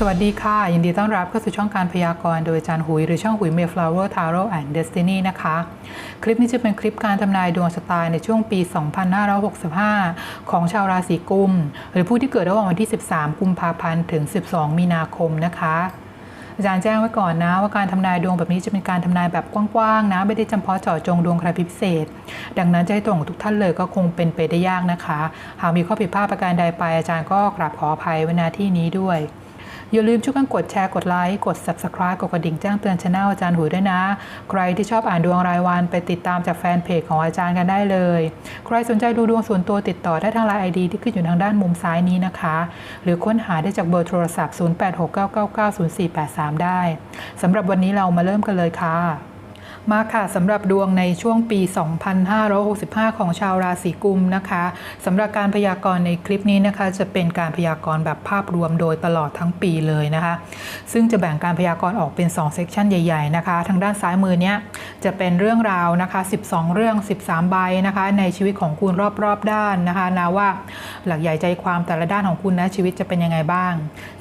สวัสดีค่ะ ยินดีต้อนรับเข้าสู่ช่องการพยากรณ์โดยอาจารย์หุย หรือช่องหุย Mayflower Tarot and Destiny นะคะ คลิปนี้จะเป็นคลิปการทำนายดวงชะตาในช่วงปี 2565 ของชาวราศีกุม หรือผู้ที่เกิดระหว่างวันที่ 13 กุมภาพันธ์ถึง 12 มีนาคมนะคะอาจารย์แจ้งไว้ก่อนนะว่าการทำนายดวงแบบนี้จะเป็นการทำนายแบบกว้างๆนะ ไม่ได้จำเพาะเจาะจงดวงใครพิเศษ ดังนั้นจะให้ตรงกับทุกท่านเลยก็คงเป็นไปได้ยากนะคะ หากมีข้อผิดพลาดประการใดไปอาจารย์ก็กราบขออภัยไว้ณที่นี้ด้วย อย่าลืมช่วยกันกดแชร์กดไลค์กด subscribe กดกระดิ่งแจ้งเตือนช anel อาจารย์หุยด้วยนะ ใครที่ชอบอ่านดวงรายวันไปติดตามจากแฟนเพจของอาจารย์กันได้เลย ใครสนใจดูดวงส่วนตัวติดต่อได้ทางไลน์ไอดีที่ขึ้นอยู่ทางด้านมุมซ้ายนี้นะคะ หรือค้นหาได้จากเบอร์โทรศัพท์ 0869990483 ได้สำหรับวันนี้เรามาเริ่มกันเลยค่ะ มาค่ะสำหรับดวงในช่วงปี 2565 ของชาวราศีกุมนะคะสำหรับการพยากรณ์ในคลิปนี้นะคะ จะเป็นการพยากรณ์แบบภาพรวมโดยตลอดทั้งปีเลยนะคะ ซึ่งจะแบ่งการพยากรณ์ออกเป็น2เซกชันใหญ่ๆนะคะ ทางด้านซ้ายมือเนี้ยจะเป็นเรื่องราวนะคะ 12 เรื่อง 13 ใบนะคะ ในชีวิตของคุณรอบๆด้านนะคะนะว่าหลักใหญ่ใจความแต่ละด้านของคุณนะชีวิตจะเป็นยังไงบ้าง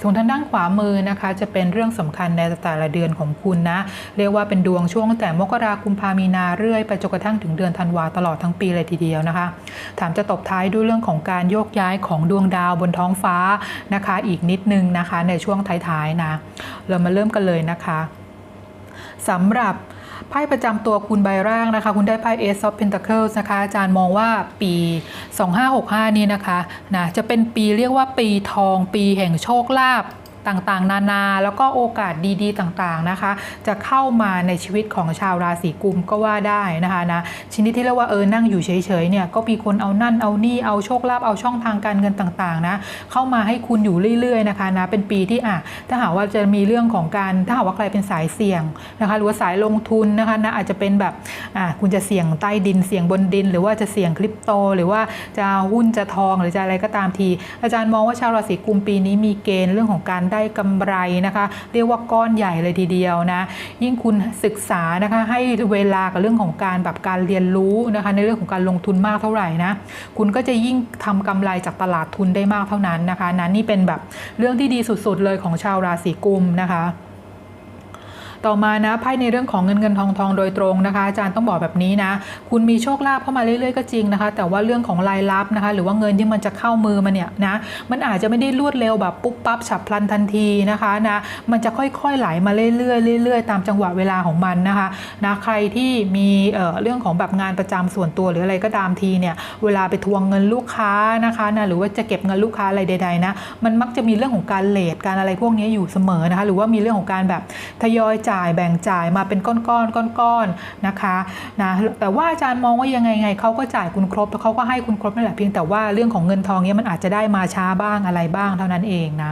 ส่วนทางด้านขวามือนะคะ จะเป็นเรื่องสำคัญในแต่ละเดือนของคุณนะเรียกว่าเป็นดวงช่วงตั้งแต่มกราคมกุมภามีนาเรื่อยไปจนกระทั่งถึงเดือนธันวาตลอดทั้งปีเลยทีเดียวนะคะ ถามจะตบท้ายด้วยเรื่องของการโยกย้ายของดวงดาวบนท้องฟ้านะคะ อีกนิดนึงนะคะในช่วงท้ายๆนะ เรามาเริ่มกันเลยนะคะสำหรับไพ่ประจำตัวคุณใบแรกนะคะ คุณได้ไพ่ Ace of Pentacles นะคะ อาจารย์มองว่าปี 2565 นี้นะคะนะจะเป็นปีเรียกว่าปีทอง ปีแห่งโชคลาภ ต่างๆ นานา แล้วก็โอกาสดีๆ ต่างๆนะคะ จะเข้ามาในชีวิตของชาวราศีกุมก็ว่าได้นะคะนะชนิดที่เรียกว่าเออนั่งอยู่เฉยๆเนี่ยก็มีคนเอานั่นเอานี่เอาโชคลาภเอาช่องทางการเงินต่างๆนะเข้ามาให้คุณอยู่เรื่อยๆนะคะนะเป็นปีที่อะถ้าหากว่าจะมีเรื่องของการถ้าหากว่าใครเป็นสายเสี่ยงนะคะหรือว่าสายลงทุนนะคะนะอาจจะเป็นแบบอะคุณจะเสี่ยงใต้ดินเสี่ยงบนดิน หรือว่าจะเสี่ยงคริปโต หรือว่าจะหุ้นจะทองหรือจะอะไรก็ตามที อาจารย์มองว่าชาวราศีกุมปีนี้มีเกณฑ์เรื่องของการได้กำไรนะคะ เรียกว่าก้อนใหญ่เลยทีเดียวนะยิ่งคุณศึกษานะคะให้เวลากับเรื่องของการแบบการเรียนรู้นะคะในเรื่องของการลงทุนมากเท่าไหร่นะคุณก็จะยิ่งทำกำไรจากตลาดทุนได้มากเท่านั้นนะคะ นั้นนี่เป็นแบบเรื่องที่ดีสุดๆเลยของชาวราศีกุมนะคะ ต่อมานะไพ่ในเรื่องของเงินเงินทองทองโดยตรงนะคะ อาจารย์ต้องบอกแบบนี้นะ คุณมีโชคลาภเข้ามาเรื่อยๆก็จริงนะคะ แต่ว่าเรื่องของรายรับนะคะ หรือว่าเงินที่มันจะเข้ามือมาเนี่ยนะมันอาจจะไม่ได้รวดเร็วแบบปุ๊บปั๊บฉับพลันทันทีนะคะนะมันจะค่อยๆไหลมาเรื่อยๆเรื่อยๆ ตามจังหวะเวลาของมันนะคะนะใครที่มีเเรื่องของแบบงานประจำส่วนตัวหรืออะไรก็ตามทีเนี่ยเวลาไปทวงเงินลูกค้านะคะนะหรือว่าจะเก็บเงินลูกค้าอะไรใดๆนะมันมักจะมีเรื่องของการเลทการอะไรพวกนี้อยู่เสมอนะคะหรือว่ามีเรื่องของการแบบทยอยจ่ายแบ่งจ่ายมาเป็นก้อนๆก้อนๆนะคะนะแต่ว่าอาจารย์มองว่ายังไงไงเขาก็จ่ายคุณครบแล้วเขาก็ให้คุณครบนั่นแหละเพียงแต่ว่าเรื่องของเงินทองเนี้ยมันอาจจะได้มาช้าบ้างอะไรบ้างเท่านั้นเองนะ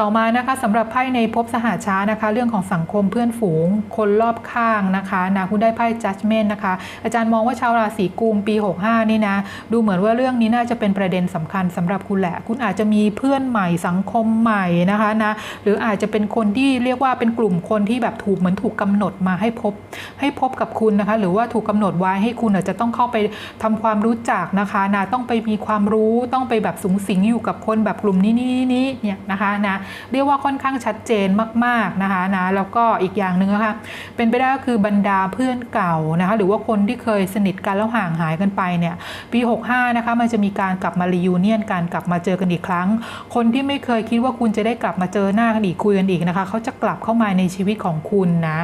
ต่อมานะคะสำหรับไพ่ในภพสหาช้านะคะ เรื่องของสังคมเพื่อนฝูง คนรอบข้างนะคะนะคุณได้ไพ่ judgment นะคะ อาจารย์มองว่าชาวราศีกุมปี 65 นี่นะดูเหมือนว่าเรื่องนี้น่าจะเป็นประเด็นสำคัญสำหรับคุณแหละ คุณอาจจะมีเพื่อนใหม่สังคมใหม่นะคะนะหรืออาจจะเป็นคนที่เรียกว่าเป็นกลุ่มคนที่แบบถูกเหมือนถูกกำหนดมาให้พบ ให้พบกับคุณนะคะ หรือว่าถูกกาหนดไว้ให้คุณอาจจะต้องเข้าไปทำความรู้จักนะคะนะต้องไปมีความรู้ต้องไปแบบสูงสิงอยู่กับคนแบบกลุ่มนี้นี้นี้เนี่ยนะคะนะเรียกว่าค่อนข้างชัดเจนมากๆนะคะนะแล้วก็อีกอย่างหนึ่งนะคะเป็นไปได้ก็คือบรรดาเพื่อนเก่านะคะหรือว่าคนที่เคยสนิทกันแล้วห่างหายกันไปเนี่ยปี 65นะคะมันจะมีการกลับมารียูเนียนการกลับมาเจอกันอีกครั้ง คนที่ไม่เคยคิดว่าคุณจะได้กลับมาเจอหน้ากันอีกคุยกันอีกนะคะเขาจะกลับเข้ามาในชีวิตของคุณนะ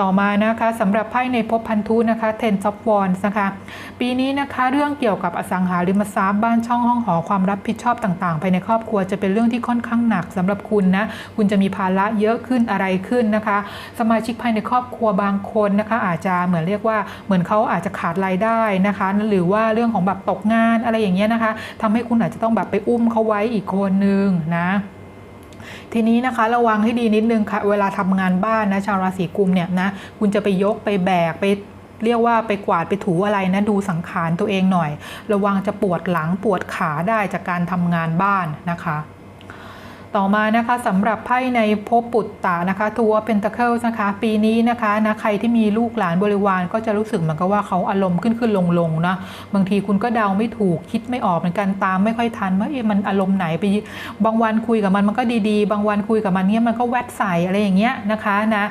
ต่อมานะคะสำหรับไพ่ในภพพันธุนะคะ Ten of Wands นะคะปีนี้นะคะเรื่องเกี่ยวกับอสังหาริมทรัพย์บ้านช่องห้องหอความรับผิดชอบต่างๆภายในครอบครัวจะเป็นเรื่องที่ค่อนข้างหนักสำหรับคุณนะคุณจะมีภาระเยอะขึ้นอะไรขึ้นนะคะ สมาชิกภายในครอบครัวบางคนนะคะอาจจะเหมือนเรียกว่าเหมือนเขาอาจจะขาดรายได้นะคะ หรือว่าเรื่องของแบบตกงานอะไรอย่างเงี้ยนะคะทำให้คุณอาจจะต้องแบบไปอุ้มเขาไว้อีกคนนึงนะ ทีนี้นะคะระวังให้ดีนิดนึงค่ะ เวลาทำงานบ้านนะชาวราศีกุมเนี่ยนะคุณจะไปยกไปแบกไปเรียกว่าไปกวาดไปถูอะไรนะดูสังขารตัวเองหน่อย ระวังจะปวดหลังปวดขาได้จากการทำงานบ้านนะคะ ต่อมานะคะสำหรับไพ่ในภพปุตตะนะคะทัวร์เพนตะเคิลนะคะ ปีนี้นะคะนะใครที่มีลูกหลานบริวารก็จะรู้สึกเหมือนกับว่าเขาอารมณ์ขึ้นขึ้นลงลงนะบางทีคุณก็เดาไม่ถูกคิดไม่ออกเหมือนกันตามไม่ค่อยทันว่าเอ๊ะมันอารมณ์ไหนไปบางวันคุยกับมันมันก็ดีๆ บางวันคุยกับมันเนี่ยมันก็แวดใส่อะไรอย่างเงี้ยนะคะนะ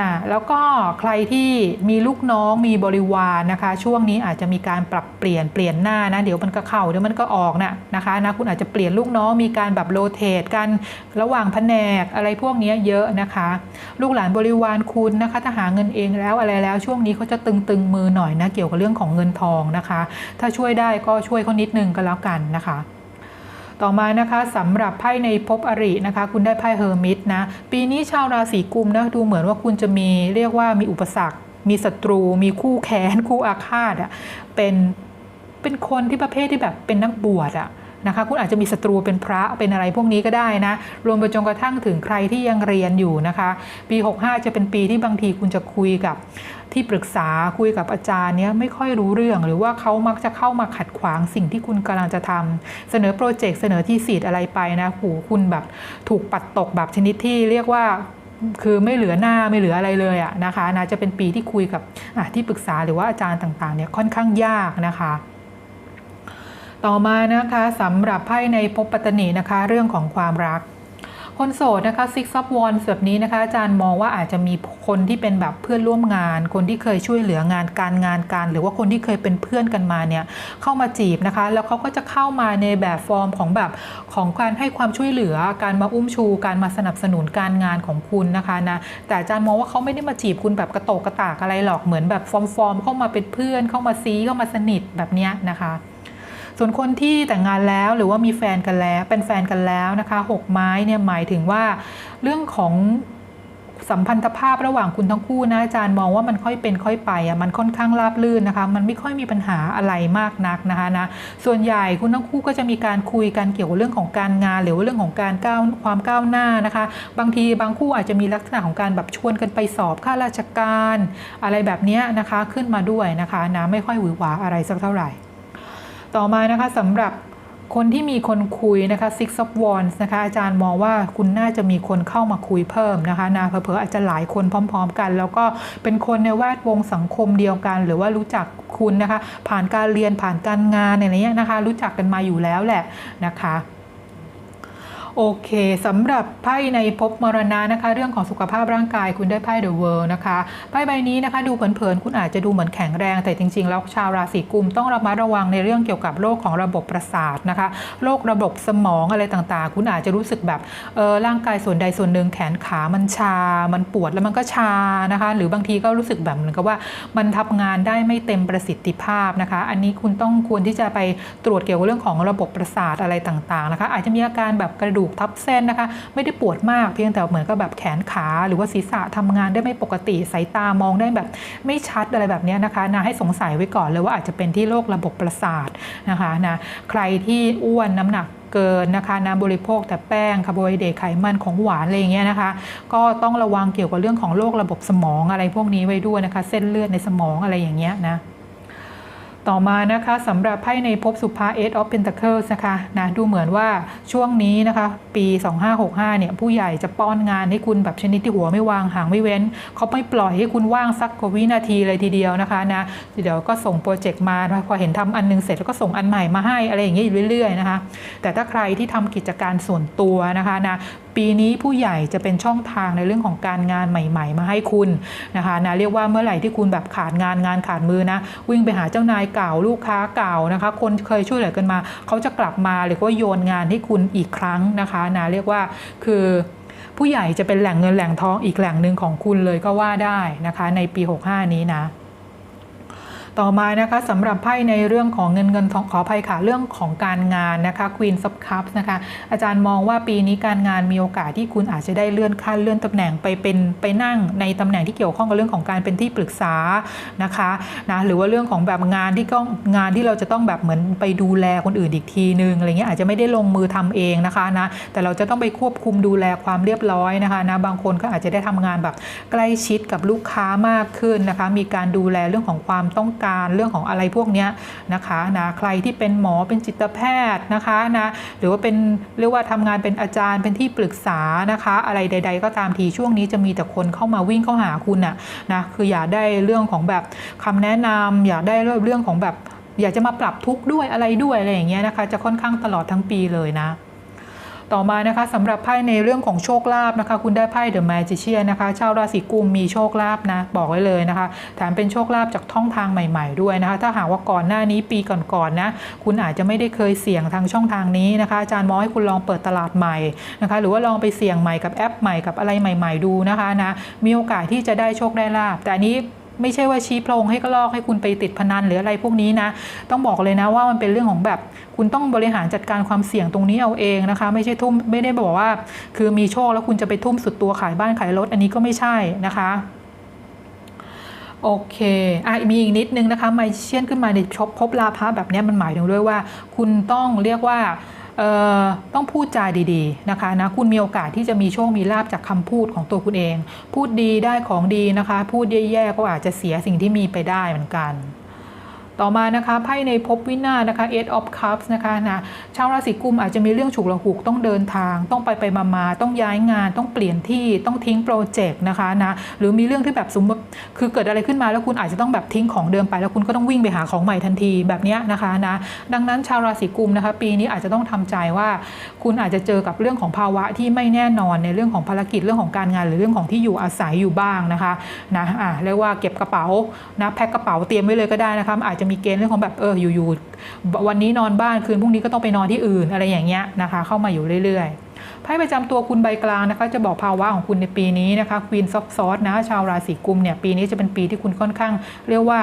นะแล้วก็ใครที่มีลูกน้องมีบริวารนะคะ ช่วงนี้อาจจะมีการปรับเปลี่ยนเปลี่ยนหน้านะเดี๋ยวมันก็เข้าเดี๋ยวมันก็ออกนะนะคะนะคุณอาจจะเปลี่ยนลูกน้องมีการแบบโรเตทกันระหว่างแผนกอะไรพวกนี้เยอะนะคะ ลูกหลานบริวารคุณนะคะถ้าหาเงินเองแล้วอะไรแล้ว ช่วงนี้เขาจะตึงๆมือหน่อยนะเกี่ยวกับเรื่องของเงินทองนะคะ ถ้าช่วยได้ก็ช่วยเขานิดนึงก็แล้วกันนะคะ ต่อมานะคะสำหรับไพ่ในภพอรินะคะ คุณได้ไพ่เฮอร์มิตนะ ปีนี้ชาวราศีกุมนะดูเหมือนว่าคุณจะมีเรียกว่ามีอุปสรรค มีศัตรู มีคู่แค้น คู่อาฆาตอะ่ะเป็นเป็นคนที่ประเภทที่แบบเป็นนักบวชอะ นะคะคุณอาจจะมีศัตรูเป็นพระเป็นอะไรพวกนี้ก็ได้นะรวมไปจนกระทั่งถึงใครที่ยังเรียนอยู่นะคะ ปี 65 จะเป็นปีที่บางทีคุณจะคุยกับที่ปรึกษาคุยกับอาจารย์เนี้ยไม่ค่อยรู้เรื่อง หรือว่าเขามักจะเข้ามาขัดขวางสิ่งที่คุณกำลังจะทำเสนอโปรเจกต์เสนอที่สีดอะไรไปนะหูคุณแบบถูกปัดตกแบบชนิดที่เรียกว่าคือไม่เหลือหน้าไม่เหลืออะไรเลยอะนะคะนะจะเป็นปีที่คุยกับที่ปรึกษาหรือว่าอาจารย์ต่างๆเนี่ยค่อนข้างยากนะคะ ต่อมานะคะสำหรับไพ่ในภพปัตตนีนะคะ เรื่องของความรัก คนโสดนะคะ Six of Wands แบบนี้นะคะ อาจารย์มองว่าอาจจะมีคนที่เป็นแบบเพื่อนร่วมงาน คนที่เคยช่วยเหลืองานการงานการ หรือว่าคนที่เคยเป็นเพื่อนกันมาเนี่ยเข้ามาจีบนะคะ แล้วเขาก็จะเข้ามาในแบบฟอร์มของแบบของการให้ความช่วยเหลือ การมาอุ้มชู การมาสนับสนุนการงานของคุณนะคะนะแต่อาจารย์มองว่าเขาไม่ได้มาจีบคุณแบบกระโตกกระตากอะไรหรอกเหมือนแบบฟอร์มฟอร์มเข้ามาเป็นเพื่อนเข้ามาซีเข้ามาสนิทแบบเนี้ยนะคะ ส่วนคนที่แต่งงานแล้วหรือว่ามีแฟนกันแล้ว เป็นแฟนกันแล้วนะคะหกไม้เนี่ยหมายถึงว่าเรื่องของสัมพันธภาพระหว่างคุณทั้งคู่นะอาจารย์มองว่ามันค่อยเป็นค่อยไปอะมันค่อนข้างราบรื่นนะคะ มันไม่ค่อยมีปัญหาอะไรมากนักนะคะนะส่วนใหญ่คุณทั้งคู่ก็จะมีการคุยกันเกี่ยวกับเรื่องของการงาน หรือว่าเรื่องของการก้าวความก้าวหน้านะคะ บางทีบางคู่อาจจะมีลักษณะของการแบบชวนกันไปสอบข้าราชการ อะไรแบบนี้นะคะขึ้นมาด้วยนะคะนะไม่ค่อยหวือหวาอะไรสักเท่าไหร่ ต่อมานะคะสำหรับคนที่มีคนคุยนะคะ Six of Wands นะคะ อาจารย์มองว่าคุณน่าจะมีคนเข้ามาคุยเพิ่มนะคะนะเผลอๆอาจจะหลายคนพร้อม ๆ กัน แล้วก็เป็นคนในแวดวงสังคมเดียวกัน หรือว่ารู้จักคุณนะคะ ผ่านการเรียนผ่านการงานอะไรเงี้ยนะคะ รู้จักกันมาอยู่แล้วแหละนะคะ โอเคสำหรับไพ่ในภพมรณะนะคะ เรื่องของสุขภาพร่างกายคุณได้ไพ่ The World นะคะไพ่ใบนี้นะคะ ดูเผินๆคุณอาจจะดูเหมือนแข็งแรง แต่จริงๆ แล้วชาวราศีกุมต้องระมัดระวังในเรื่องเกี่ยวกับโรคของระบบประสาทนะคะโรคระบบสมองอะไรต่างๆ คุณอาจจะรู้สึกแบบเออร่างกายส่วนใดส่วนหนึ่งแขนขามันชา มันปวดแล้วมันก็ชานะคะ หรือบางทีก็รู้สึกแบบเหมือนกับว่ามันทำงานได้ไม่เต็มประสิทธิภาพนะคะ อันนี้คุณต้องควรที่จะไปตรวจเกี่ยวกับเรื่องของระบบประสาทอะไรต่างๆนะคะ อาจจะมีอาการแบบกระดูกทับเส้นนะคะ ไม่ได้ปวดมากเพียงแต่เหมือนกับแบบแขนขาหรือว่าศีรษะทำงานได้ไม่ปกติสายตามองได้แบบไม่ชัดอะไรแบบนี้นะคะนะให้สงสัยไว้ก่อนเลยว่าอาจจะเป็นที่โรคระบบประสาทนะคะนะใครที่อ้วนน้ำหนักเกินนะคะนะบริโภคแต่แป้งคาร์โบไฮเดรตไขมันของหวานอะไรอย่างเงี้ยนะคะ ก็ต้องระวังเกี่ยวกับเรื่องของโรคระบบสมองอะไรพวกนี้ไว้ด้วยนะคะ เส้นเลือดในสมองอะไรอย่างเงี้ยนะ ต่อมานะคะสำหรับไพ่ในภพสุภา Eight of Pentacles นะคะนะดูเหมือนว่าช่วงนี้นะคะ ปี 2565 เนี่ย ผู้ใหญ่จะป้อนงานให้คุณแบบชนิดที่หัวไม่วางหางไม่เว้น เขาไม่ปล่อยให้คุณว่างสักกว่าวินาทีเลยทีเดียวนะคะนะเดี๋ยวก็ส่งโปรเจกต์มาพอเห็นทำอันหนึงเสร็จแล้วก็ส่งอันใหม่มาให้อะไรอย่างเงี้ยอยู่เรื่อยๆนะคะแต่ถ้าใครที่ทำกิจการส่วนตัวนะคะนะ ปีนี้ผู้ใหญ่จะเป็นช่องทางในเรื่องของการงานใหม่ ๆ มาให้คุณนะคะนะเรียกว่าเมื่อไหร่ที่คุณแบบขาดงานงานขาดมือนะ วิ่งไปหาเจ้านายเก่าลูกค้าเก่านะคะ คนเคยช่วยเหลือกันมา เขาจะกลับมาหรือว่าโยนงานให้คุณอีกครั้งนะคะนะเรียกว่าคือผู้ใหญ่จะเป็นแหล่งเงินแหล่งทองอีกแหล่งหนึ่งของคุณเลยก็ว่าได้นะคะ ในปี 65 นี้นะ ต่อมานะคะสำหรับไพ่ในเรื่องของเงินเงินทองขออภัยค่ะเรื่องของการงานนะคะ Queen of Cups นะคะอาจารย์มองว่าปีนี้การงานมีโอกาสที่คุณอาจจะได้เลื่อนขั้นเลื่อนตำแหน่งไปเป็นไปนั่งในตำแหน่งที่เกี่ยวข้องกับเรื่องของการเป็นที่ปรึกษานะคะนะหรือว่าเรื่องของแบบงานที่ก็งานที่เราจะต้องแบบเหมือนไปดูแลคนอื่นอีกทีนึงอะไรเงี้ยอาจจะไม่ได้ลงมือทำเองนะคะนะแต่เราจะต้องไปควบคุมดูแลความเรียบร้อยนะคะนะบางคนก็อาจจะได้ทำงานแบบใกล้ชิดกับลูกค้ามากขึ้นนะคะมีการดูแลเรื่องของความต้องการเรื่องของอะไรพวกนี้นะคะนะใครที่เป็นหมอเป็นจิตแพทย์นะคะนะหรือว่าเป็นเรียกว่าทำงานเป็นอาจารย์เป็นที่ปรึกษานะคะ อะไรใด ๆ ก็ตามทีช่วงนี้จะมีแต่คนเข้ามาวิ่งเข้าหาคุณน่ะนะคืออยากได้เรื่องของแบบคำแนะนำอยากได้เรื่องของแบบ อยากจะมาปรับทุกข์ด้วยอะไรด้วยอะไรอย่างเงี้ยนะคะ จะค่อนข้างตลอดทั้งปีเลยนะ ต่อมานะคะสำหรับไพ่ในเรื่องของโชคลาภนะคะ คุณได้ไพ่ The Magician นะคะชาวราศีกุมมีโชคลาภนะ บอกไว้เลยนะคะแถมเป็นโชคลาภจากท่องทางใหม่ ๆ ด้วยนะคะ ถ้าหากว่าก่อนหน้านี้ปีก่อนๆนะคุณอาจจะไม่ได้เคยเสี่ยงทางช่องทางนี้นะคะ อาจารย์มองให้คุณลองเปิดตลาดใหม่นะคะ หรือว่าลองไปเสี่ยงใหม่กับแอปใหม่กับอะไรใหม่ ๆ ดูนะคะนะมีโอกาสที่จะได้โชคได้ลาภแต่อันนี้ ไม่ใช่ว่าชี้โพรงให้ก็ลอกให้คุณไปติดพนันหรืออะไรพวกนี้นะ ต้องบอกเลยนะว่ามันเป็นเรื่องของแบบ คุณต้องบริหารจัดการความเสี่ยงตรงนี้เอาเองนะคะ ไม่ใช่ทุ่มไม่ได้บอกว่า คือมีโชคแล้วคุณจะไปทุ่มสุดตัวขายบ้านขายรถอันนี้ก็ไม่ใช่นะคะโอเค อะ มีอีกนิดนึงนะคะ ไมเชียนขึ้นมาในชบพบลาภะแบบนี้มันหมายถึงด้วยว่า คุณต้องเรียกว่า ต้องพูดจาดีๆนะคะนะคุณมีโอกาสที่จะมีโชคมีลาบจากคำพูดของตัวคุณเอง พูดดีได้ของดีนะคะ พูดแย่ๆก็อาจจะเสียสิ่งที่มีไปได้เหมือนกัน ต่อมานะคะไพ่ในภพวินาศนะคะ Eight of Cups นะคะนะชาวราศีกุมอาจจะมีเรื่องฉุกละหุกต้องเดินทาง ต้องไปไปมามาต้องย้ายงานต้องเปลี่ยนที่ต้องทิ้งโปรเจกต์นะคะนะหรือมีเรื่องที่แบบสมมติคือเกิดอะไรขึ้นมาแล้วคุณอาจจะต้องแบบทิ้งของเดิมไป แล้วคุณก็ต้องวิ่งไปหาของใหม่ทันทีแบบนี้นะคะนะดังนั้นชาวราศีกุมนะคะ ปีนี้อาจจะต้องทำใจว่า คุณอาจจะเจอกับเรื่องของภาวะที่ไม่แน่นอนในเรื่องของภารกิจเรื่องของการงาน หรือเรื่องของที่อยู่อาศัยอยู่บ้างนะคะนะอะเรียกว่าเก็บกระเป๋านะแพ็คกระเป๋าเตรียมไว้เลยก็ได้นะคะอาจจะมีเกณฑ์เรื่องของแบบเอออยู่ๆวันนี้นอนบ้านคืนพรุ่งนี้ก็ต้องไปนอนที่อื่นอะไรอย่างเงี้ยนะคะ เข้ามาอยู่เรื่อยๆไพ่ประจำตัวคุณใบกลางนะคะ จะบอกภาวะของคุณในปีนี้นะคะควีนซอฟซอสนะชาวราศีกุมเนี่ยปีนี้จะเป็นปีที่คุณค่อนข้าง เรียกว่า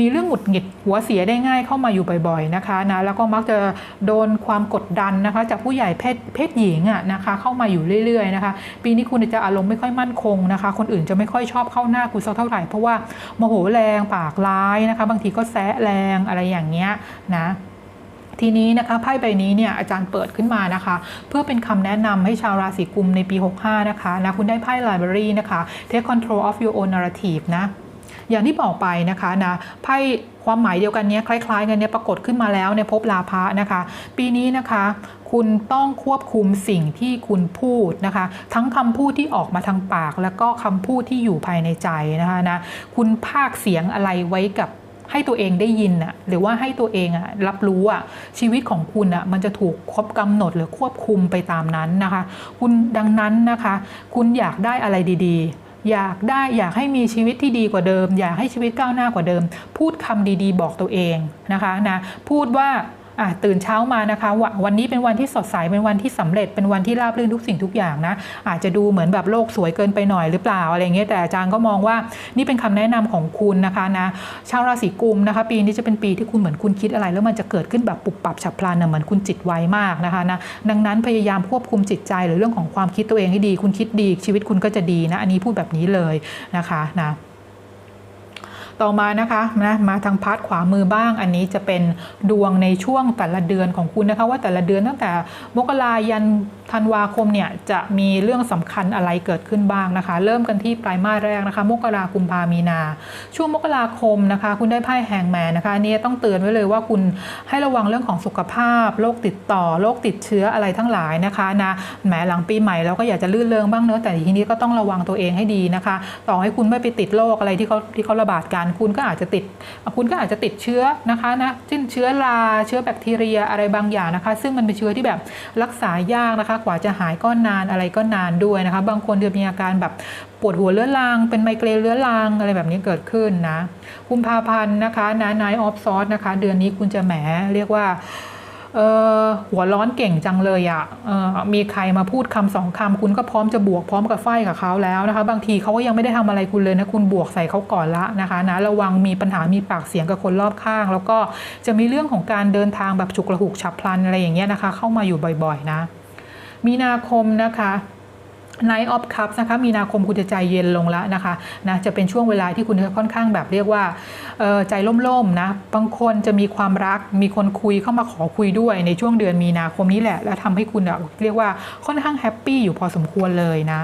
มีเรื่องหงุดหงิดหัวเสียได้ง่ายเข้ามาอยู่บ่อยๆนะคะนะแล้วก็มักจะโดนความกดดันนะคะ จากผู้ใหญ่เพศเพศหญิงอะนะคะ เข้ามาอยู่เรื่อยๆนะคะ ปีนี้คุณจะอารมณ์ไม่ค่อยมั่นคงนะคะ คนอื่นจะไม่ค่อยชอบเข้าหน้าคุณสักเท่าไหร่เพราะว่าโมโหแรงปากร้ายนะคะ บางทีก็แซะแรงอะไรอย่างเงี้ยนะทีนี้นะคะไพ่ใบนี้เนี่ยอาจารย์เปิดขึ้นมานะคะ เพื่อเป็นคำแนะนำให้ชาวราศีกุมในปี 65 นะคะนะคุณได้ไพ่ Library นะคะ Take control of your own narrative นะ อย่างที่บอกไปนะคะนะไพ่ความหมายเดียวกันเนี้ยคล้าย ๆ กันเนี้ยปรากฏขึ้นมาแล้วในภพลาภะนะคะ ปีนี้นะคะคุณต้องควบคุมสิ่งที่คุณพูดนะคะ ทั้งคำพูดที่ออกมาทางปาก แล้วก็คำพูดที่อยู่ภายในใจนะคะนะคุณพากเสียงอะไรไว้กับให้ตัวเองได้ยินอะหรือว่าให้ตัวเองอะรับรู้อะชีวิตของคุณอะมันจะถูกครบกำหนดหรือควบคุมไปตามนั้นนะคะ คุณดังนั้นนะคะ คุณอยากได้อะไรดี ๆ อยากได้อยากให้มีชีวิตที่ดีกว่าเดิม อยากให้ชีวิตก้าวหน้ากว่าเดิม พูดคำดีๆ บอกตัวเองนะคะนะพูดว่า ตื่นเช้ามานะคะวันนี้เป็นวันที่สดใสเป็นวันที่สำเร็จเป็นวันที่ราบรื่นทุกสิ่งทุกอย่างนะอาจจะดูเหมือนแบบโลกสวยเกินไปหน่อยหรือเปล่าอะไรเงี้ยแต่อาจารย์ก็มองว่านี่เป็นคำแนะนำของคุณนะคะนะชาวราศีกุมนะคะ ปีนี้จะเป็นปีที่คุณเหมือนคุณคิดอะไร แล้วมันจะเกิดขึ้นแบบปุบปับฉับพลันนะเหมือนคุณจิตไวมากนะคะนะดังนั้นพยายามควบคุมจิตใจหรือเรื่องของความคิดตัวเองให้ดี คุณคิดดีชีวิตคุณก็จะดีนะอันนี้พูดแบบนี้เลยนะคะนะ ต่อมานะคะนะมาทางพาร์ทขวามือบ้าง อันนี้จะเป็นดวงในช่วงแต่ละเดือนของคุณนะคะ ว่าแต่ละเดือนตั้งแต่มกรายันธันวาคมเนี่ยจะมีเรื่องสำคัญอะไรเกิดขึ้นบ้างนะคะ เริ่มกันที่ปลายมาสแรกนะคะ มกรากุมภามีนา ช่วงมกราคมนะคะ คุณได้ไพ่แฮงแมนนะคะอันนี้ต้องเตือนไว้เลยว่าคุณให้ระวังเรื่องของสุขภาพโรคติดต่อโรคติดเชื้ออะไรทั้งหลายนะคะนะแหมหลังปีใหม่เราก็อยากจะลื่นเริงบ้างเนอะแต่ทีนี้ก็ต้องระวังตัวเองให้ดีนะคะ ต่อให้คุณไม่ไปติดโรคอะไรที่เขาที่เขาระบาดกันคุณก็อาจจะติด คุณก็อาจจะติดเชื้อนะคะนะเช่นเชื้อราเชื้อแบคทีเรียอะไรบางอย่างนะคะ ซึ่งมันเป็นเชื้อที่แบบรักษายากนะคะกว่าจะหายก็นานอะไรก็นานด้วยนะคะ บางคนจะมีอาการแบบปวดหัวเรื้อรัง เป็นไมเกรนเรื้อรังอะไรแบบนี้เกิดขึ้นนะกุมภาพันธ์นะคะนะนายออฟซอสนะคะ เดือนนี้คุณจะแหมเรียกว่าเออหัวร้อนเก่งจังเลยอะ่ะเออมีใครมาพูดคำสองคำคุณก็พร้อมจะบวกพร้อมกับไฟกับเขาแล้วนะคะ บางทีเขาก็ยังไม่ได้ทำอะไรคุณเลยนะคุณบวกใส่เขาก่อนละนะคะนะระวังมีปัญหามีปากเสียงกับคนรอบข้าง แล้วก็จะมีเรื่องของการเดินทางแบบฉุกระหุกฉับพลันอะไรอย่างเงี้ยนะคะ เข้ามาอยู่บ่อย ๆ นะ มีนาคมนะคะ Night of Cups นะคะมีนาคมคุณจะใจเย็นลงแล้วนะคะนะจะเป็นช่วงเวลาที่คุณจะค่อนข้างแบบเรียกว่าเอ่อใจล่มๆนะบางคนจะมีความรักมีคนคุยเข้ามาขอคุยด้วยในช่วงเดือนมีนาคมนี้แหละ แล้วทำให้คุณเรียกว่าค่อนข้างแฮปปี้อยู่พอสมควรเลยนะ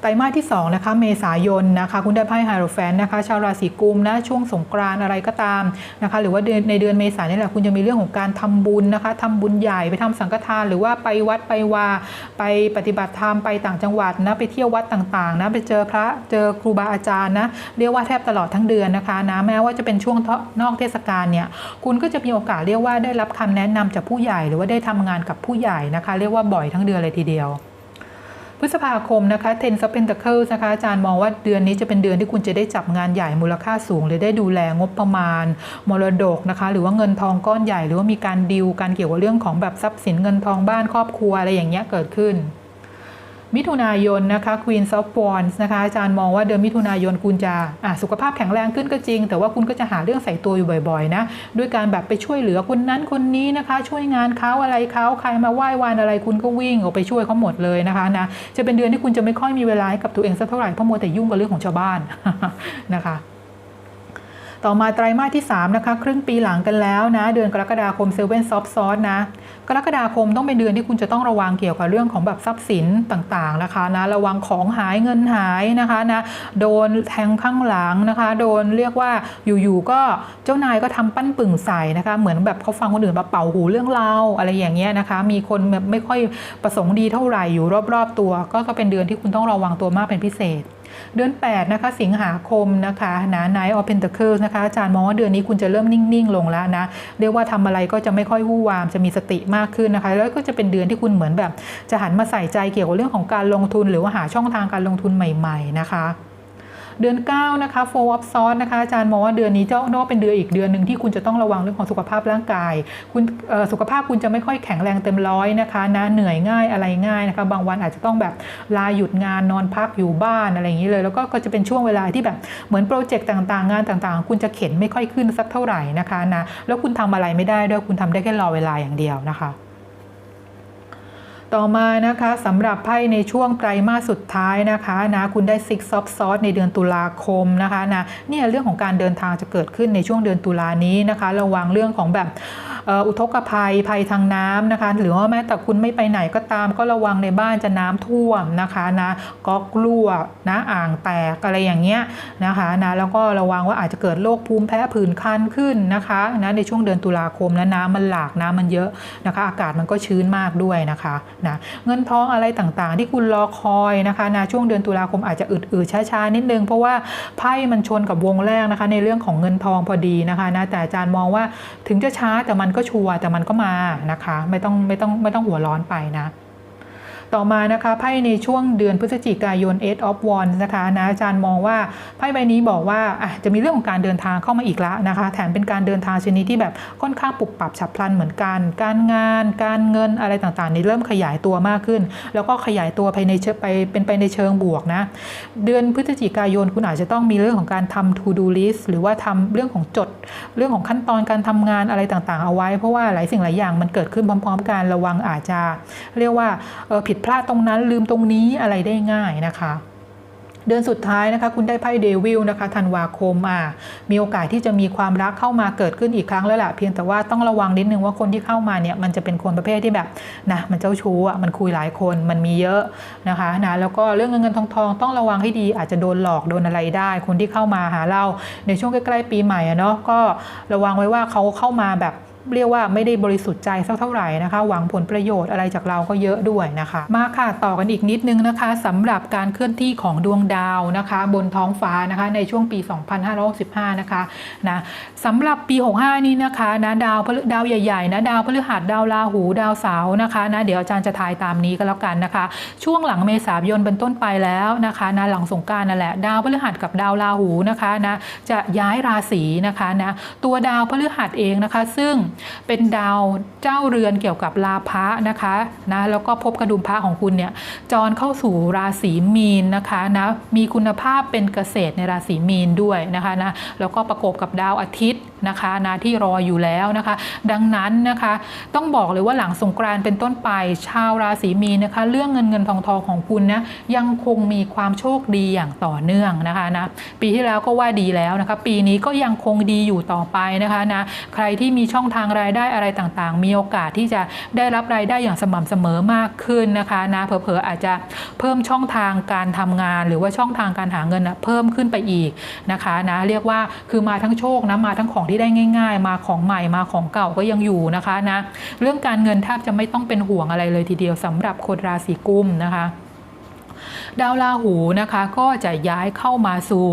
ไตรมาสที่2นะคะเมษายนนะคะคุณได้ไพ่ไฮโรแฟนนะคะชาวราศีกุมนะช่วงสงกรานอะไรก็ตามนะคะหรือว่าเดือนในเดือนเมษายนนี่แหละคุณจะมีเรื่องของการทำบุญนะคะทำบุญใหญ่ไปทำสังฆทาน หรือว่าไปวัดไปวาไปปฏิบัติธรรมไปต่างจังหวัดนะไปเที่ยววัดต่างๆนะไปเจอพระเจอครูบาอาจารย์นะเรียกว่าแทบตลอดทั้งเดือนนะคะนะแม้ว่าจะเป็นช่วงนอกเทศกาลเนี่ยคุณก็จะมีโอกาสเรียกว่าได้รับคำแนะนำจากผู้ใหญ่ หรือว่าได้ทำงานกับผู้ใหญ่นะคะ เรียกว่าบ่อยทั้งเดือนเลยทีเดียว พฤษภาคมนะคะ Ten of Pentacles นะคะอาจารย์มองว่าเดือนนี้จะเป็นเดือนที่คุณจะได้จับงานใหญ่มูลค่าสูงหรือได้ดูแลงบประมาณ มรดกนะคะ หรือว่าเงินทองก้อนใหญ่ หรือว่ามีการดิวการเกี่ยวกับเรื่องของแบบทรัพย์สินเงินทองบ้านครอบครัวอะไรอย่างเงี้ยเกิดขึ้น มิถุนายนนะคะ Queen of Wands นะคะอาจารย์มองว่าเดือนมิถุนายนคุณจะะสุขภาพแข็งแรงขึ้นก็จริง แต่ว่าคุณก็จะหาเรื่องใส่ตัวอยู่บ่อยๆนะด้วยการแบบไปช่วยเหลือคนนั้นคนนี้นะคะ ช่วยงานเขาอะไรเขาใครมาไหว้วานอะไรคุณก็วิ่งออกไปช่วยเขาหมดเลยนะคะนะจะเป็นเดือนที่คุณจะไม่ค่อยมีเวลาให้กับตัวเองสักเท่าไหร่เพราะมัวแต่ยุ่งกับเรื่องของชาวบ้านนะคะต่อมาไตรมาสที่ 3 นะคะ ครึ่งปีหลังกันแล้วนะ เดือนกรกฎาคมเซเว่นซอฟซอสนะ กรกฎาคมต้องเป็นเดือนที่คุณจะต้องระวังเกี่ยวกับเรื่องของแบบทรัพย์สินต่างๆนะคะนะระวังของหายเงินหายนะคะนะโดนแทงข้างหลังนะคะ โดนเรียกว่าอยู่ๆก็เจ้านายก็ทำปั้นปึ่งใส่นะคะ เหมือนแบบเขาฟังคนอื่นมาเป่าหูเรื่องเราอะไรอย่างเงี้ยนะคะ มีคนแบบไม่ค่อยประสงค์ดีเท่าไหร่อยู่รอบๆตัว ก็ก็เป็นเดือนที่คุณต้องระวังตัวมากเป็นพิเศษ เดือน 8 นะคะ สิงหาคมนะคะนะ Nine of Pentacles นะคะอาจารย์มองว่าเดือนนี้คุณจะเริ่มนิ่ง ๆ ลงแล้วนะ เรียกว่าทำอะไรก็จะไม่ค่อยวู่วามจะมีสติมากขึ้นนะคะ แล้วก็จะเป็นเดือนที่คุณเหมือนแบบ จะหันมาใส่ใจเกี่ยวกับเรื่องของการลงทุน หรือว่าหาช่องทางการลงทุนใหม่ ๆ นะคะ เดือน 9 นะคะ Four of Swords นะคะอาจารย์มองว่าเดือนนี้เจ้าโน้เป็นเดือนอีกเดือนหนึ่งที่คุณจะต้องระวังเรื่องของสุขภาพร่างกาย คุณสุขภาพคุณจะไม่ค่อยแข็งแรงเต็มร้อยนะคะนะเหนื่อยง่ายอะไรง่ายนะคะบางวันอาจจะต้องแบบลาหยุดงานนอนพักอยู่บ้านอะไรอย่างนี้เลย แล้วก็ก็จะเป็นช่วงเวลาที่แบบเหมือนโปรเจกต์ต่างๆ งานต่างๆ คุณจะเข็นไม่ค่อยขึ้นสักเท่าไหร่นะคะนะแล้วคุณทำอะไรไม่ได้ด้วยคุณทำได้แค่รอเวลาอย่างเดียวนะคะ ต่อมานะคะสำหรับไพ่ในช่วงไตรมาสสุดท้ายนะคะนะคุณได้ Six of Swords ในเดือนตุลาคมนะคะนะเนี่ยเรื่องของการเดินทางจะเกิดขึ้นในช่วงเดือนตุลานี้นะคะ ระวังเรื่องของแบบอุทกภัยภัยทางน้ำนะคะ หรือว่าแม้แต่คุณไม่ไปไหนก็ตาม ก็ระวังในบ้านจะน้ำท่วมนะคะนะก๊อกรั่วนะอ่างแตกอะไรอย่างเงี้ยนะคะนะแล้วก็ระวังว่าอาจจะเกิดโรคภูมิแพ้ผื่นคันขึ้นนะคะนะในช่วงเดือนตุลาคมนะน้ำมันหลากน้ำมันเยอะนะคะ อากาศมันก็ชื้นมากด้วยนะคะนะเงินทองอะไรต่างๆ ที่คุณรอคอยนะคะนะช่วงเดือนตุลาคมอาจจะอึดๆช้าๆนิดนึง เพราะว่าไพ่มันชนกับวงแรกนะคะ ในเรื่องของเงินทองพอดีนะคะนะแต่อาจารย์มองว่าถึงจะช้าแต่มันก็ชัวร์แต่มันก็มานะคะ ไม่ต้องไม่ต้องไม่ต้องหัวร้อนไปนะ ต่อมานะคะไพ่ในช่วงเดือนพฤศจิกายน Eight of Wands นะคะนะอาจารย์มองว่าไพ่ใบนี้บอกว่าอะจะมีเรื่องของการเดินทางเข้ามาอีกแล้วนะคะ แถมเป็นการเดินทางชนิดที่แบบค่อนข้างปรับปรับฉับพลันเหมือนกัน การงาน การเงินอะไรต่างๆนี่เริ่มขยายตัวมากขึ้น แล้วก็ขยายตัวไปในเชิงไปเป็นไปในเชิงบวกนะ เดือนพฤศจิกายนคุณอาจจะต้องมีเรื่องของการทำ to do list หรือว่าทำเรื่องของจด เรื่องของขั้นตอนการทำงานอะไรต่างๆ เอาไว้ เพราะว่าหลายสิ่งหลายอย่างมันเกิดขึ้นพร้อม ๆ กันระวังอาจจะเรียกว่าผิดพลาดตรงนั้นลืมตรงนี้อะไรได้ง่ายนะคะเดือนสุดท้ายนะคะคุณได้ไพ่เดวิลนะคะธันวาคมอะมีโอกาสที่จะมีความรักเข้ามาเกิดขึ้นอีกครั้งแล้วแหละเพียงแต่ว่าต้องระวังนิดนึงว่าคนที่เข้ามาเนี่ยมันจะเป็นคนประเภทที่แบบนะมันเจ้าชู้อะมันคุยหลายคนมันมีเยอะนะคะนะแล้วก็เรื่องเงินเงินทองทองต้องระวังให้ดีอาจจะโดนหลอกโดนอะไรได้ คนที่เข้ามาหาเราในช่วงใกล้ๆปีใหม่อะเนาะก็ระวังไว้ว่าเขาเข้ามาแบบ เรียกว่าไม่ได้บริสุทธิ์ใจสักเท่าไหร่นะคะ หวังผลประโยชน์อะไรจากเราก็เยอะด้วยนะคะ มาค่ะต่อกันอีกนิดนึงนะคะสำหรับการเคลื่อนที่ของดวงดาวนะคะ บนท้องฟ้านะคะ ในช่วงปี 2565 นะคะนะสำหรับปี 65 นี้นะคะนะดาวพฤดาวใหญ่ๆนะดาวพฤหัสดาวราหูดาวเสาร์นะคะนะเดี๋ยวอาจารย์จะทายตามนี้ก็แล้วกันนะคะ ช่วงหลังเมษายนเป็นต้นไปแล้วนะคะนะหลังสงการนั่นแหละดาวพฤหัสกับดาวราหูนะคะนะจะย้ายราศีนะคะนะตัวดาวพฤหัสเองนะคะ ซึ่งเป็นดาวเจ้าเรือนเกี่ยวกับลาภะนะคะนะแล้วก็พบกระดุมพระของคุณเนี่ยจรเข้าสู่ราศีมีนนะคะนะมีคุณภาพเป็นเกษตรในราศีมีนด้วยนะคะนะแล้วก็ประกบกับดาวอาทิตย์นะคะนะที่รออยู่แล้วนะคะ ดังนั้นนะคะต้องบอกเลยว่าหลังสงกรานต์เป็นต้นไปชาวราศีมีนนะคะ เรื่องเงินเงินทองทองของคุณนะยังคงมีความโชคดีอย่างต่อเนื่องนะคะนะปีที่แล้วก็ว่าดีแล้วนะคะ ปีนี้ก็ยังคงดีอยู่ต่อไปนะคะนะใครที่มีช่องทางรายได้อะไรต่างๆ มีโอกาสที่จะได้รับรายได้อย่างสม่ำเสมอมากขึ้นนะคะนะเผลอๆอาจจะเพิ่มช่องทางการทำงาน หรือว่าช่องทางการหาเงินนะเพิ่มขึ้นไปอีกนะคะนะเรียกว่าคือมาทั้งโชคนะมาทั้งของที่ได้ง่าย ๆ มาของใหม่มาของเก่าก็ยังอยู่นะคะนะเรื่องการเงินแทบจะไม่ต้องเป็นห่วงอะไรเลยทีเดียวสำหรับคนราศีกุมนะคะ ดาวราหูนะคะก็จะย้ายเข้ามาสู่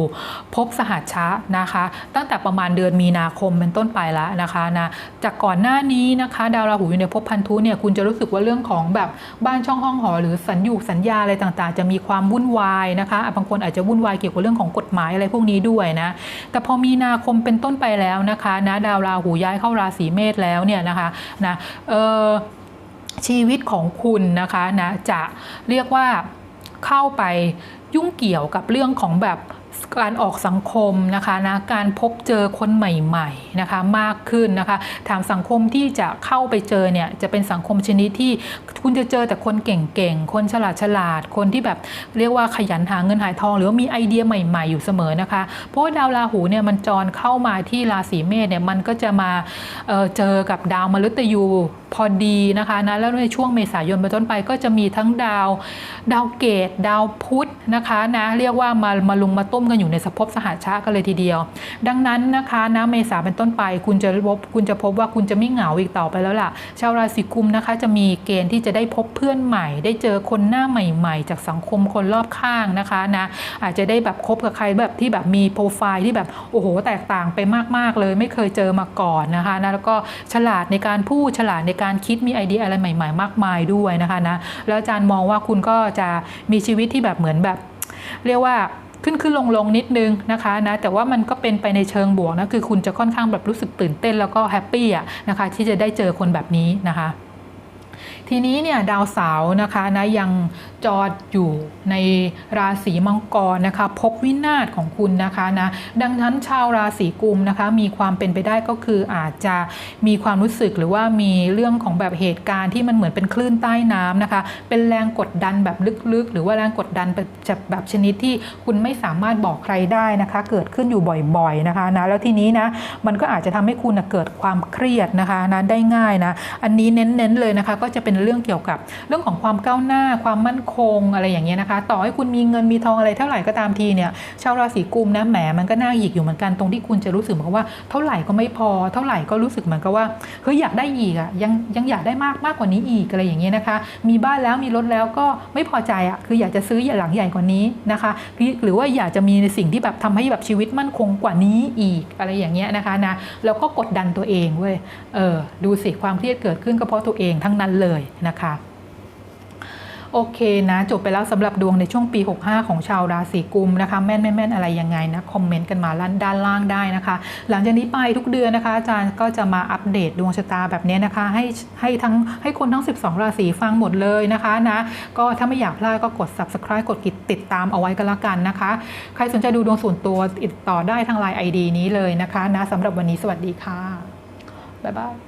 ภพสหัชชะนะคะ ตั้งแต่ประมาณเดือนมีนาคมเป็นต้นไปแล้วนะคะนะจากก่อนหน้านี้นะคะ ดาวราหูอยู่ในภพพันธุเนี่ยคุณจะรู้สึกว่าเรื่องของแบบบ้านช่องห้องหอ หรือสัญญูสัญญาอะไรต่างๆ จะมีความวุ่นวายนะคะอะบางคนอาจจะวุ่นวายเกี่ยวกับเรื่องของกฎหมายอะไรพวกนี้ด้วยนะแต่พอมีนาคมเป็นต้นไปแล้วนะคะนะดาวราหูย้ายเข้าราศีเมษแล้วเนี่ยนะคะนะเออชีวิตของคุณนะคะนะจะเรียกว่า เข้าไปยุ่งเกี่ยวกับเรื่องของแบบ การออกสังคมนะคะนะการพบเจอคนใหม่ๆนะคะมากขึ้นนะคะถามสังคมที่จะเข้าไปเจอเนี่ยจะเป็นสังคมชนิดที่คุณจะเจอแต่คนเก่งๆ คนฉลาดฉลาดคนที่แบบเรียกว่าขยันหาเงินหาทอง หรือว่ามีไอเดียใหม่ๆอยู่เสมอนะคะ เพราะดาวราหูเนี่ยมันจรเข้ามาที่ราศีเมษเนี่ยมันก็จะมาเอ่อเจอกับดาวมฤตยูพอดีนะคะนะแล้วในช่วงเมษายนเป็นต้นไปก็จะมีทั้งดาว ดาวเกตดาวพุธนะคะนะเรียกว่ามามาลุมมาต้มกันอยู่ในสภพสหชากันเลยทีเดียว ดังนั้นนะคะนะเมษาเป็นต้นไป คุณจะพบคุณจะพบว่าคุณจะไม่เหงาอีกต่อไปแล้วล่ะ ชาวราศีกุมนะคะ จะมีเกณฑ์ที่จะได้พบเพื่อนใหม่ ได้เจอคนหน้าใหม่ ๆ จากสังคมคนรอบข้างนะคะนะอาจจะได้แบบคบกับใครแบบที่แบบมีโปรไฟล์ที่แบบโอ้โหแตกต่างไปมากๆเลย ไม่เคยเจอมาก่อนนะคะนะแล้วก็ฉลาดในการพูดฉลาดในการคิดมีไอเดียอะไรใหม่ ๆ มากมายด้วยนะคะนะแล้วอาจารย์มองว่าคุณก็จะมีชีวิตที่แบบเหมือนแบบ เรียกว่า ขึ้นขึ้นลงลงนิดนึงนะคะนะแต่ว่ามันก็เป็นไปในเชิงบวกนะคือคุณจะค่อนข้างแบบรู้สึกตื่นเต้นแล้วก็แฮปปี้อะนะคะที่จะได้เจอคนแบบนี้นะคะ ทีนี้เนี่ยดาวเสาร์นะคะนะยังจอดอยู่ในราศีมังกรนะคะพบวินาศของคุณนะคะนะดังนั้นชาวราศีกุมนะคะมีความเป็นไปได้ก็คืออาจจะมีความรู้สึกหรือว่ามีเรื่องของแบบเหตุการณ์ที่มันเหมือนเป็นคลื่นใต้น้ำนะคะเป็นแรงกดดันแบบลึกๆ หรือว่าแรงกดดันแบบแบบชนิดที่คุณไม่สามารถบอกใครได้นะคะ เกิดขึ้นอยู่บ่อยๆนะคะนะแล้วทีนี้นะมันก็อาจจะทำให้คุณนะเกิดความเครียดนะคะนะได้ง่ายนะอันนี้เน้นๆเลยนะคะก็จะเป็นเรื่องเกี่ยวกับ เรื่องของความก้าวหน้าความมั่นคงอะไรอย่างเงี้ยนะคะ ต่อให้คุณมีเงินมีทองอะไรเท่าไหร่ก็ตามทีเนี่ยชาวราศีกุมนะแหมมันก็น่าหยิกอยู่เหมือนกันตรงที่คุณจะรู้สึกเหมือนกับว่าเท่าไหร่ก็ไม่พอ เท่าไหร่ก็รู้สึกเหมือนกับว่าเฮ้ยอยากได้อีกอะยังยังอยากได้มากมากกว่านี้อีกอะไรอย่างเงี้ยนะคะ มีบ้านแล้วมีรถแล้วก็ไม่พอใจอะคืออยากจะซื้อหลังใหญ่กว่านี้นะคะหรือว่าอยากจะมีในสิ่งที่แบบทำให้แบบชีวิตมั่นคงกว่านี้อีกอะไรอย่างเงี้ยนะคะนะแล้วก็กดดันตัวเองเว้ยเออดูสิความเครียดเกิดขึ้นก็เพราะตัวเองทั้งนั้นเลยนะคะโอเคนะจบไปแล้วสำหรับดวงในช่วงปี 65 ของชาวราศีกุมนะคะแม่นไม่แม่นอะไรยังไงนะคอมเมนต์กันมาด้านล่างได้นะคะ หลังจากนี้ไปทุกเดือนนะคะ อาจารย์ก็จะมาอัปเดตดวงชะตาแบบนี้นะคะ ให้ให้ทั้งให้คนทั้ง 12 ราศีฟังหมดเลยนะคะนะก็ถ้าไม่อยากพลาดก็กด subscribe กดติดตามเอาไว้กันละกันนะคะ ใครสนใจดูดวงส่วนตัวติดต่อได้ทางไลน์ ID นี้เลยนะคะนะสำหรับวันนี้สวัสดีค่ะบ๊ายบาย